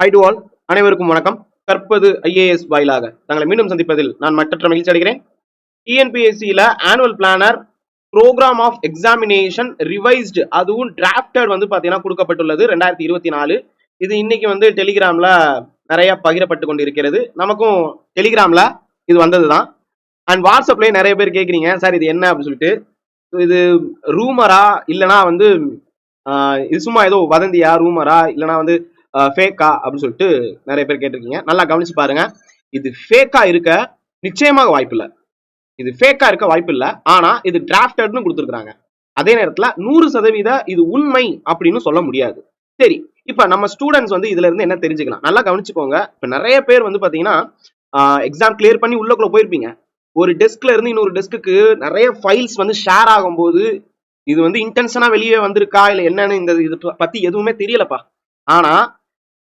ஹைடுவால் to அனைவருக்கும் வணக்கம். கற்பது ஐஏஎஸ் வாயிலாக தங்களை மீண்டும் சந்திப்பதில் நான் மற்றற்ற மகிழ்ச்சி அடைகிறேன். டிஎன்பிஎஸ்சியில் annual planner program of examination revised அதுவும் டிராஃப்டட் வந்து பார்த்தீங்கன்னா கொடுக்கப்பட்டுள்ளது ரெண்டாயிரத்தி இருபத்தி நாலு. இது இன்னைக்கு வந்து டெலிகிராம்ல நிறைய பகிரப்பட்டு கொண்டு இருக்கிறது நமக்கும் டெலிகிராம்ல இது வந்தது தான் அண்ட் வாட்ஸ்அப்லேயே நிறைய பேர் கேட்குறீங்க சார் இது என்ன? அப்படின்னு சொல்லிட்டு. இது ரூமரா இல்லைனா வந்து இது சும்மா ஏதோ வதந்தியா ரூமரா இல்லைனா வந்து ஃபேக்கா அப்படின்னு சொல்லிட்டு நிறைய பேர் கேட்டிருக்கீங்க. நல்லா கவனிச்சு பாருங்க. இது ஃபேக்கா இருக்க நிச்சயமாக வாய்ப்பில்லை. இது ஃபேக்கா இருக்க வாய்ப்பில்லை. ஆனா இது டிராஃப்டட்னு கொடுத்துருக்காங்க அதே நேரத்துல நூறு சதவீத இது உண்மை அப்படின்னு சொல்ல முடியாது. சரி இப்ப நம்ம ஸ்டூடெண்ட்ஸ் வந்து இதுல இருந்து என்ன தெரிஞ்சுக்கலாம்? நல்லா கவனிச்சுக்கோங்க. இப்ப நிறைய பேர் வந்து பாத்தீங்கன்னா எக்ஸாம் கிளியர் பண்ணி உள்ளக்குள்ள போயிருப்பீங்க. ஒரு டெஸ்க்ல இருந்து இன்னொரு டெஸ்க்குக்கு நிறைய ஃபைல்ஸ் வந்து ஷேர் ஆகும்போது இது வந்து இன்டென்ஷனா வெளியே வந்திருக்கா? இல்ல என்னன்னு இந்த இது பத்தி எதுவுமே தெரியலப்பா. ஆனா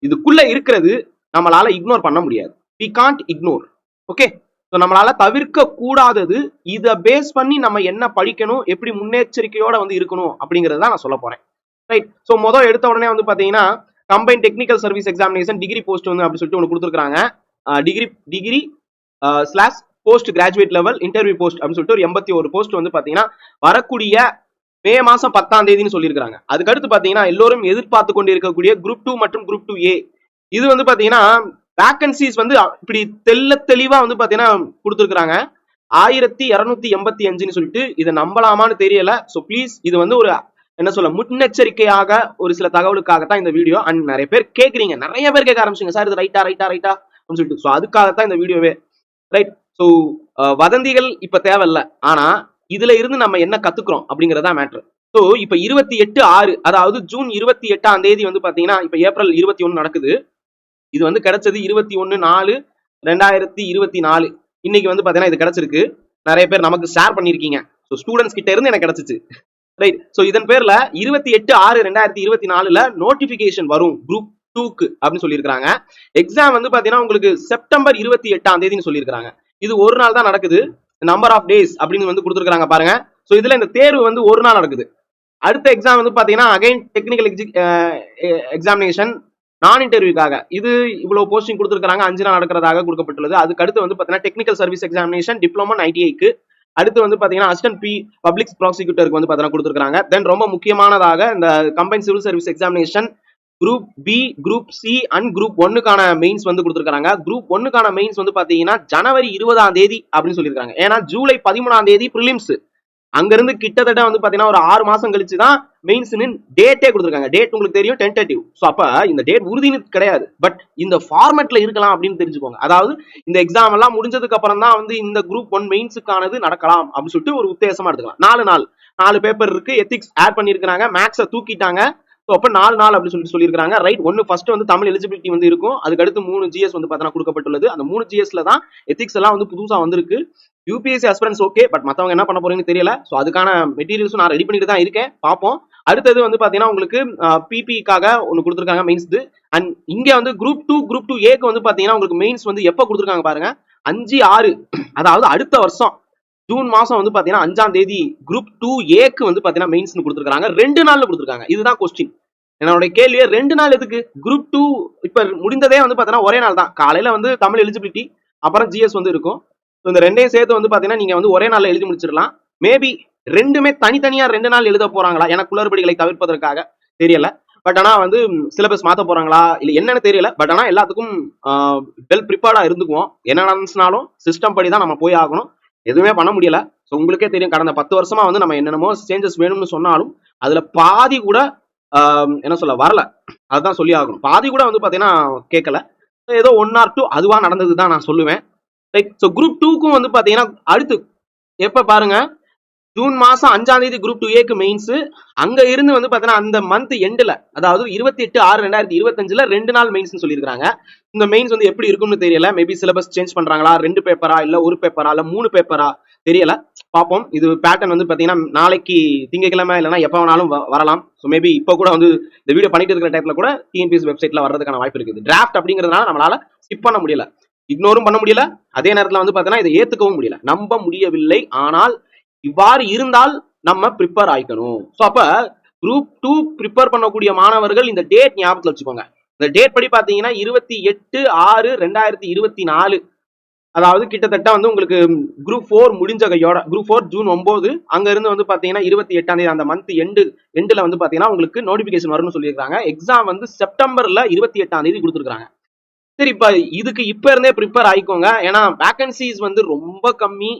இதுக்குள்ள இருக்கிறது நம்மளால இக்னோர் பண்ண முடியாது. We can't ignore okay so நம்மளால தவிர்க்க கூடாதது இதை பேஸ் பண்ணி நம்ம என்ன படிக்கணும் எப்படி முன்னெச்சரிக்கையோட வந்து இருக்கணும் அப்படிங்கிறது தான் நான் சொல்ல போறேன். ரைட் ஸோ மொதல் எடுத்த உடனே வந்து பார்த்தீங்கன்னா combine technical service examination degree post வந்து அப்படி சொல்லிட்டு ஒன்று கொடுத்துருக்காங்க degree degree slash post graduate level interview post அப்படின்னு சொல்லிட்டு ஒரு எண்பத்தி ஒரு போஸ்ட் வந்து பார்த்தீங்கன்னா வரக்கூடிய மே மாசம் பத்தாம் தேதின்னு சொல்லியிருக்காங்க அதுக்கடுத்து பாத்தீங்கன்னா எல்லோரும் எதிர்பார்த்து கொண்டு இருக்கக்கூடிய குரூப் டூ மற்றும் குரூப் டூ ஏ இது வந்து பாத்தீங்கன்னா வேக்கன்சிஸ் வந்து இப்படி தெல்ல தெளிவா வந்து பாத்தீங்கன்னா கொடுத்துருக்காங்க ஆயிரத்தி இரநூத்தி எண்பத்தி அஞ்சுன்னு சொல்லிட்டு இதை நம்பலாமான்னு தெரியல. ஸோ ப்ளீஸ் இது வந்து ஒரு என்ன சொல்ல முன்னெச்சரிக்கையாக ஒரு சில தகவலுக்காக தான் இந்த வீடியோ. அண்ட் நிறைய பேர் கேட்குறீங்க. நிறைய பேர் கேட்க ஆரம்பிச்சிங்க சார் இது ரைட்டா ரைட்டா ரைட்டா அப்படின்னு சொல்லிட்டு. ஸோ அதுக்காக தான் இந்த வீடியோவே. ரைட் ஸோ வதந்திகள் இப்போ தேவையில்ல. ஆனா இதுல இருந்து நம்ம என்ன கத்துக்கிறோம் அப்படிங்கறதா மேட்ரு ஸோ இப்ப இருபத்தி எட்டு ஆறு அதாவது ஜூன் இருபத்தி எட்டாம் தேதி வந்து பாத்தீங்கன்னா இப்ப ஏப்ரல் இருபத்தி ஒன்னு நடக்குது. இது வந்து கிடைச்சது இருபத்தி ஒன்னு நாலு ரெண்டாயிரத்தி இருபத்தி நாலு. இன்னைக்கு வந்து பாத்தீங்கன்னா இது கிடைச்சிருக்கு. நிறைய பேர் நமக்கு ஷேர் பண்ணிருக்கீங்க. ஸோ ஸ்டூடெண்ட்ஸ் கிட்ட இருந்து எனக்கு கிடைச்சிச்சு. ரைட் ஸோ இதன் பேர்ல இருபத்தி எட்டு ஆறு ரெண்டாயிரத்தி இருபத்தி நாலுல நோட்டிபிகேஷன் வரும் குரூப் டூக்கு அப்படின்னு சொல்லியிருக்காங்க எக்ஸாம் வந்து பாத்தீங்கன்னா உங்களுக்கு செப்டம்பர் இருபத்தி எட்டாம் தேதின்னு சொல்லியிருக்காங்க இது ஒரு நாள் தான் நடக்குது. நம்பர் ஆஃப் டேஸ் அப்படின்னு வந்து கொடுத்துருக்காங்க பாருங்க. ஸோ இதுல இந்த தேர்வு வந்து ஒரு நாள் நடக்குது. அடுத்த எக்ஸாம் வந்து பாத்தீங்கன்னா அகைன் டெக்னிக்கல் எக்ஸாமினேஷன் நான் இன்டர்வியூக்காக இது இவ்வளவு போஸ்டிங் கொடுத்துருக்காங்க அஞ்சு நாள் நடக்கிறதாக கொடுக்கப்பட்டுள்ளது. அதுக்கு அடுத்து வந்து பாத்தீங்கன்னா டெக்னிக்கல் சர்வீஸ் எக்ஸாமினேஷன் டிப்ளமோ ஐடிஐக்கு அடுத்து வந்து பாத்தீங்கன்னா அசிஸ்டன்ட் பி பப்ளிக் ப்ராசிக்யூட்டருக்கு வந்து பாத்தீங்கன்னா கொடுத்துருக்காங்க தென் ரொம்ப முக்கியமானதாக இந்த combine civil service examination group B group C and group ஒன்னுக்கான mains வந்து கொடுத்துருக்காங்க குரூப் ஒன்னுக்கான மெயின்ஸ் வந்து பாத்தீங்கன்னா ஜனவரி இருபதாம் தேதி அப்படின்னு சொல்லியிருக்காங்க. ஏன்னா ஜூலை பதிமூணாம் தேதி ப்ரிலிம்ஸ் அங்கிருந்து கிட்டத்தட்ட வந்து பாத்தீங்கன்னா ஒரு ஆறு மாசம் கழிச்சு தான் மெயின்ஸ்னு டேட்டே கொடுத்துருக்காங்க. டேட் உங்களுக்கு தெரியும் டென்டேட்டிவ் ஸோ அப்போ இந்த டேட் உறுதினு கிடையாது. பட் இந்த ஃபார்மேட்ல இருக்கலாம் அப்படின்னு தெரிஞ்சுக்கோங்க. அதாவது இந்த எக்ஸாம் எல்லாம் முடிஞ்சதுக்கு அப்புறம் தான் வந்து இந்த குரூப் ஒன் மெயின்ஸுக்கானது நடக்கலாம் அப்படின்னு சொல்லிட்டு ஒரு உத்தேசமா எடுத்துக்கலாம். நாலு நாள். நாலு பேப்பர் இருக்கு. எத்திக்ஸ் ஆட் பண்ணியிருக்கிறாங்க. மேக்ஸை தூக்கிட்டாங்க. ஸோ அப்போ நாலு நாள் அப்படின்னு சொல்லிட்டு சொல்லியிருக்காங்க ரைட் ஒன்று ஃபர்ஸ்ட் வந்து தமிழ் எலிஜிபிலிட்டி வந்து இருக்கும். அதுக்கடுத்து மூணு ஜிஎஸ் வந்து பார்த்தீங்கன்னா கொடுக்கப்பட்டுள்ளது. அந்த மூணு ஜிஎஸ்ல தான் எத்திக்ஸ் எல்லாம் வந்து புதுசாக வந்திருக்கு. யூபிஎஸ்சி அஸ்பரன்ஸ் ஓகே பட் மற்றவங்க என்ன பண்ண போறீங்கன்னு தெரியல. ஸோ அதுக்கான மெட்டீரியல்ஸும் நான் ரெடி பண்ணிட்டு தான் இருக்கேன். பார்ப்போம். அடுத்தது வந்து பார்த்தீங்கன்னா உங்களுக்கு பிபிக்காக ஒன்று கொடுத்துருக்காங்க மெயின்ஸ் அண்ட் இங்கே வந்து குரூப் டூ குரூப் டூ ஏக்கு வந்து பார்த்தீங்கன்னா உங்களுக்கு மெயின்ஸ் வந்து எப்போ கொடுத்துருக்காங்க பாருங்க? அஞ்சு ஆறு அதாவது அடுத்த வருஷம். ஜூன் மாசம் வந்து பாத்தீங்கன்னா அஞ்சாம் தேதி குரூப் டூ ஏக்கு வந்து பாத்தீங்கன்னா மெயின்ஸ்னு கொடுத்துருக்காங்க ரெண்டு நாள்ல கொடுத்துருக்காங்க. இதுதான் கொஸ்டின் என்னோட கேள்வியே ரெண்டு நாள் எதுக்கு? குரூப் டூ இப்ப முடிந்ததே வந்து பாத்தீங்கன்னா ஒரே நாள் தான். காலையில வந்து தமிழ் எலிஜிபிலிட்டி அப்புறம் ஜிஎஸ் வந்து இருக்கும். இந்த ரெண்டையும் சேர்த்து வந்து பாத்தீங்கன்னா நீங்க வந்து ஒரே நாளில் எழுதி முடிச்சிடலாம். மேபி ரெண்டுமே தனித்தனியா ரெண்டு நாள் எழுத போறாங்களா? எனக்கு குளறுபடிகளை தவிர்ப்பதற்காக. தெரியல. பட் ஆனா வந்து சிலபஸ் மாத்த போறாங்களா? இல்ல என்னன்னு தெரியல. பட் ஆனா எல்லாத்துக்கும் வெல் ப்ரிப்பேர்டா இருந்துக்குவோம். என்ன நடந்துச்சுனாலும் சிஸ்டம் படி தான் நம்ம போய் ஆகணும். எதுவுமே பண்ண முடியல. ஸோ உங்களுக்கே தெரியும் கடந்த பத்து வருஷமா வந்து நம்ம என்னென்னமோ சேஞ்சஸ் வேணும்னு சொன்னாலும் அதுல பாதி கூட என்ன சொல்ல வரல. அதுதான் சொல்லி ஆகணும். பாதி கூட வந்து பார்த்தீங்கன்னா கேட்கல ஏதோ ஒன் ஆர் டூ அதுவாக நடந்தது தான் நான் சொல்லுவேன். லைக் ஸோ குரூப் டூக்கும் வந்து பார்த்தீங்கன்னா அடுத்து எப்போ பாருங்க ஜூன் மாசம் அஞ்சாம் தேதி குரூப் டூ ஏக்கு மெயின்ஸ் அங்க இருந்து வந்து பாத்தீங்கன்னா அந்த மந்த் எண்ட்ல அதாவது இருபத்தி எட்டு ஆறு ரெண்டாயிரத்தி இருபத்தஞ்சுல ரெண்டு நாள் மெயின்ஸ் சொல்லியிருக்காங்க இந்த மெயின்ஸ் வந்து எப்படி இருக்கும்னு தெரியல. மேபி சிலபஸ் சேஞ்ச் பண்றாங்களா? ரெண்டு பேப்பரா இல்ல ஒரு பேப்பரா இல்ல மூணு பேப்பரா தெரியல. பார்ப்போம் இது பேட்டர்ன் வந்து பாத்தீங்கன்னா நாளைக்கு திங்கக்கிழமை இல்லைன்னா எப்போ வேணாலும் வ- வரலாம். ஸோ மேபி இப்போ கூட வந்து இந்த வீடியோ பண்ணிட்டு இருக்கிற டைப்ல கூட டிஎன்பிஎஸ் வெப்சைட்ல வர்றதுக்கான வாய்ப்பு இருக்குது. டிராஃப்ட் அப்படிங்கிறதுனால நம்மளால ஸ்கிப் பண்ண முடியல. இக்னோரும் பண்ண முடியல. அதே நேரத்தில் வந்து பார்த்தீங்கன்னா இதை ஏற்றுக்கவும் முடியல. நம்ப முடியவில்லை. ஆனால் இவ்வாறு இருந்தால் நம்ம ப்ரிப்பேர் ஆயிக்கணும். ஸோ அப்ப குரூப் டூ ப்ரிப்பேர் பண்ணக்கூடிய மாணவர்கள் இந்த டேட் ஞாபகத்தில் வச்சுக்கோங்க. இந்த டேட் படி பார்த்தீங்கன்னா இருபத்தி எட்டு ஆறு ரெண்டாயிரத்தி இருபத்தி நாலு. அதாவது கிட்டத்தட்ட வந்து உங்களுக்கு குரூப் ஃபோர் முடிஞ்ச கையோட குரூப் ஃபோர் ஜூன் ஒன்பது அங்கேருந்து வந்து பார்த்தீங்கன்னா இருபத்தி எட்டாம் தேதி அந்த மந்த் எண்டு எண்டில் வந்து பார்த்தீங்கன்னா உங்களுக்கு நோட்டிஃபிகேஷன் வரும்னு சொல்லியிருக்காங்க எக்ஸாம் வந்து செப்டம்பரில் இருபத்தி எட்டாம் தேதி கொடுத்துருக்காங்க சரி இப்போ இதுக்கு இப்போ இருந்தே ப்ரிப்பேர் ஆயிக்கோங்க. ஏன்னா வேகன்சிஸ் வந்து ரொம்ப கம்மி.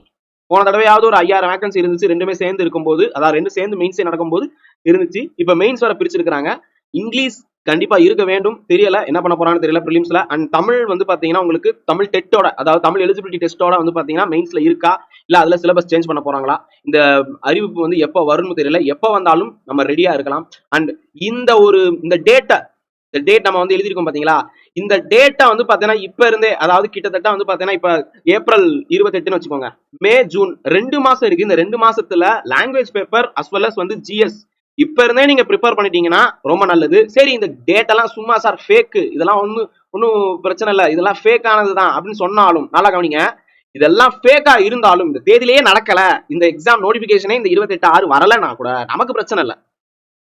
போன தடவையாவது ஒரு ஐயாயிரம் வேகன்சி இருந்துச்சு ரெண்டுமே சேர்ந்து இருக்கும்போது அதாவது ரெண்டு சேர்ந்து மெயின்ஸே நடக்கும்போது இருந்துச்சு. இப்போ மெயின்ஸ் வர பிரிச்சிருக்கிறாங்க. இங்கிலீஷ் கண்டிப்பா இருக்க வேண்டும் தெரியல என்ன பண்ண போறான்னு தெரியல ப்ரிலிம்ஸ்ல அண்ட் தமிழ் வந்து பாத்தீங்கன்னா உங்களுக்கு தமிழ் டெட்டோட அதாவது தமிழ் எலிஜிபிலிட்டி டெஸ்டோட வந்து பாத்தீங்கன்னா மெயின்ஸ்ல இருக்கா? இல்ல அதுல சிலபஸ் சேஞ்ச் பண்ண போறாங்களா? இந்த அறிவிப்பு வந்து எப்ப வரும்னு தெரியல. எப்ப வந்தாலும் நம்ம ரெடியா இருக்கலாம். அண்ட் இந்த ஒரு இந்த டேட்டை இந்த டேட் நம்ம வந்து எழுதியிருக்கோம் பாத்தீங்களா? இந்த டேட்டா வந்து பாத்தீங்கன்னா இப்ப இருந்தே அதாவது கிட்டத்தட்ட வந்து பாத்தீங்கன்னா இப்ப ஏப்ரல் இருபத்தெட்டுன்னு வச்சுக்கோங்க. மே ஜூன் ரெண்டு மாசம் இருக்கு. இந்த ரெண்டு மாசத்துல language paper as well as வந்து ஜிஎஸ் இப்ப இருந்தே நீங்க ப்ரிப்பேர் பண்ணிட்டீங்கன்னா ரொம்ப நல்லது. சரி இந்த டேட்டெல்லாம் சும்மா சார் ஃபேக்கு இதெல்லாம் ஒன்றும் ஒன்றும் பிரச்சனை இல்லை. இதெல்லாம் ஃபேக் ஆனது தான் அப்படின்னு சொன்னாலும் நல்லா கவனிங்க. இதெல்லாம் ஃபேக்கா இருந்தாலும் இந்த தேதியிலேயே நடக்கல. இந்த எக்ஸாம் நோட்டிபிகேஷனே இந்த இருபத்தெட்டு ஆறு வரலன்னா கூட நமக்கு பிரச்சனை இல்லை.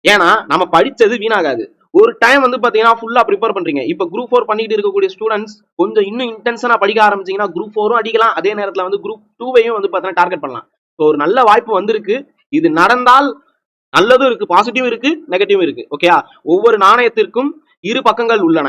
ஏன்னா நம்ம படிச்சது வீணாகாது. ஒரு டைம் வந்து பார்த்தீங்கன்னா ஃபுல்லாக ப்ரிப்பேர் பண்ணுறீங்க இப்போ குரூப் ஃபோர் பண்ணிட்டு இருக்கக்கூடிய ஸ்டூடெண்ட்ஸ் கொஞ்சம் இன்னும் இன்டென்ஷனாக படிக்க ஆரம்பிச்சீங்கன்னா குரூப் ஃபோரும் அடிக்கலாம். அதே நேரத்தில் வந்து குரூப் டூவையும் வந்து பார்த்தீங்கன்னா டார்கெட் பண்ணலாம். ஸோ ஒரு நல்ல வாய்ப்பு வந்திருக்கு. இது நடந்தால் நல்லதும் இருக்கு பாசிட்டிவ் இருக்கு நெகட்டிவ் இருக்கு. ஓகேயா ஒவ்வொரு நாணயத்திற்கும் இரு பக்கங்கள் உள்ளன.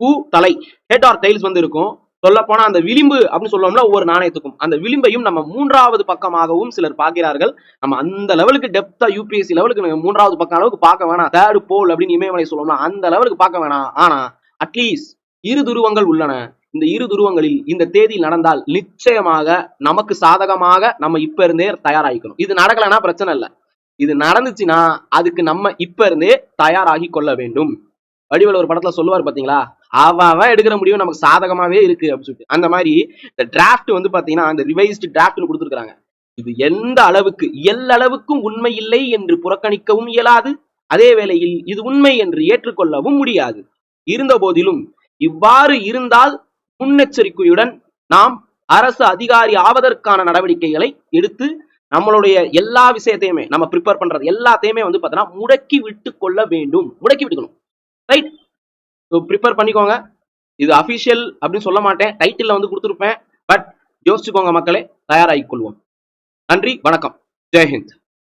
பூ தலை ஹெட் ஆர் டைல்ஸ் வந்து இருக்கும். சொல்லப்போனா அந்த விளிம்பு அப்படின்னு சொல்லுவோம்ல ஒவ்வொரு நாணயத்துக்கும். அந்த விளிம்பையும் நம்ம மூன்றாவது பக்கமாகவும் சிலர் பார்க்கிறார்கள். நம்ம அந்த லெவலுக்கு டெப்தா யூபிஎஸ்சி லெவலுக்கு மூன்றாவது பக்கம் அளவுக்கு பார்க்க வேணாம். தேர்டு போல் அப்படின்னு இமயமலை சொல்லணும்னா அந்த லெவலுக்கு பார்க்க வேணாம். ஆனா அட்லீஸ்ட் இரு துருவங்கள் உள்ளன. இந்த இரு துருவங்களில் இந்த தேதி நடந்தால் நிச்சயமாக நமக்கு சாதகமாக நம்ம இப்ப இருந்தே தயாராகிக்கணும். இது நடக்கலைன்னா பிரச்சனை இல்லை. இது நடந்துச்சுன்னா அதுக்கு நம்ம இப்ப இருந்தே தயாராகி கொள்ள வேண்டும். வடிவல் ஒரு படத்துல சொல்லுவார் பாத்தீங்களா? அவன் எடுக்கிற முடிவு நமக்கு சாதகமாவே இருக்கு அப்படின்னு சொல்லிட்டு. அந்த மாதிரி இந்த டிராஃப்ட் வந்து பாத்தீங்கன்னா அந்த ரிவைஸ்டு டிராஃப்ட்னு கொடுத்துருக்காங்க இது எந்த அளவுக்கு எல்லளவுக்கும் உண்மை இல்லை என்று புறக்கணிக்கவும் இயலாது. அதே வேளையில் இது உண்மை என்று ஏற்றுக்கொள்ளவும் முடியாது. இருந்த போதிலும் இவ்வாறு இருந்தால் முன்னெச்சரிக்கையுடன் நாம் அரசு அதிகாரி ஆவதற்கான நடவடிக்கைகளை எடுத்து நம்மளுடைய எல்லா விஷயத்தையுமே நம்ம ப்ரிப்பேர் பண்றது எல்லாத்தையுமே வந்து பார்த்தோன்னா முடக்கி விட்டு கொள்ள வேண்டும். முடக்கி விட்டுக்கணும். ரைட் ஸோ ப்ரிப்பேர் பண்ணிக்கோங்க. இது அஃபிஷியல் அப்படின்னு சொல்ல மாட்டேன். டைட்டிலில் வந்து கொடுத்துருப்பேன். பட் யோசிச்சுக்கோங்க மக்களே தயாராகிக் கொள்வோம். நன்றி வணக்கம். ஜெய்ஹிந்த்